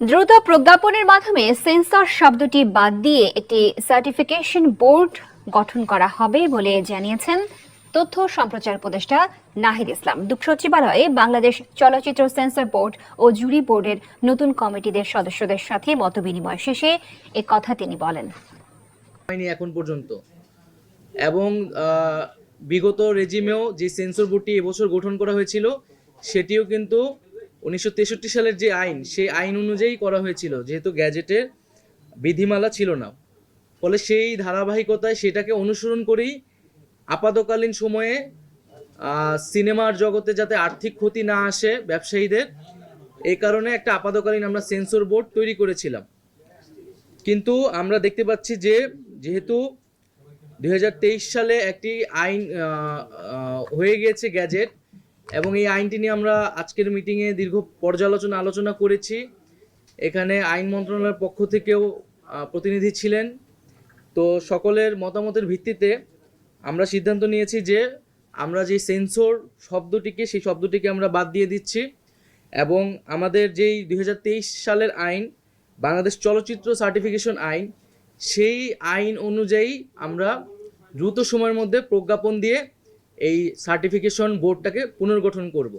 দ্রুত প্রজ্ঞাপনের মাধ্যমে সেন্সর শব্দটি বাদ দিয়ে একটি সার্টিফিকেশন বোর্ড গঠন করা হবে বলে জানিয়েছেন তথ্য সম্প্রচার উপদেষ্টা নাহিদ ইসলাম। দুপ সচিবালয়ে বাংলাদেশ চলচ্চিত্র সেন্সর বোর্ড ও জুরি বোর্ডের নতুন কমিটিদের সদস্যদের সাথে মতবিনিময় শেষে এ কথা তিনি বলেন। এখন পর্যন্ত। এবং বিগত রেজিমেও যে সেন্সর বোর্ডটি এবছর গঠন করা হয়েছিল, সেটিও কিন্তু উনিশশো তেষট্টি সালের যে আইন, সেই আইন অনুযায়ী করা হয়েছিল। যেহেতু গ্যাজেটের বিধিমালা ছিল না, ফলে সেই ধারাবাহিকতায় সেটাকে অনুসরণ করেই আপাতকালীন সময়ে সিনেমার জগতে যাতে আর্থিক ক্ষতি না আসে ব্যবসায়ীদের এই কারণে একটা আপাতকালীন আমরা সেন্সর বোর্ড তৈরি করেছিলাম। কিন্তু আমরা দেখতে পাচ্ছি যে, যেহেতু দু হাজার তেইশ সালে একটি আইন হয়ে গিয়েছে গ্যাজেট এবং এই আইনটি নিয়ে আমরা আজকের মিটিংয়ে দীর্ঘ পর্যালোচনা, আলোচনা করেছি। এখানে আইন মন্ত্রণালয়ের পক্ষ থেকেও প্রতিনিধি ছিলেন। তো সকলের মতামতের ভিত্তিতে আমরা সিদ্ধান্ত নিয়েছি যে আমরা যে সেন্সর শব্দটিকে, সেই শব্দটিকে আমরা বাদ দিয়ে দিচ্ছি এবং আমাদের যেই দু হাজার তেইশ সালের আইন, বাংলাদেশ চলচ্চিত্র সার্টিফিকেশন আইন, সেই আইন অনুযায়ী আমরা দ্রুত সময়ের মধ্যে প্রজ্ঞাপন দিয়ে এই সার্টিফিকেশন বোর্ডটাকে পুনর্গঠন করব।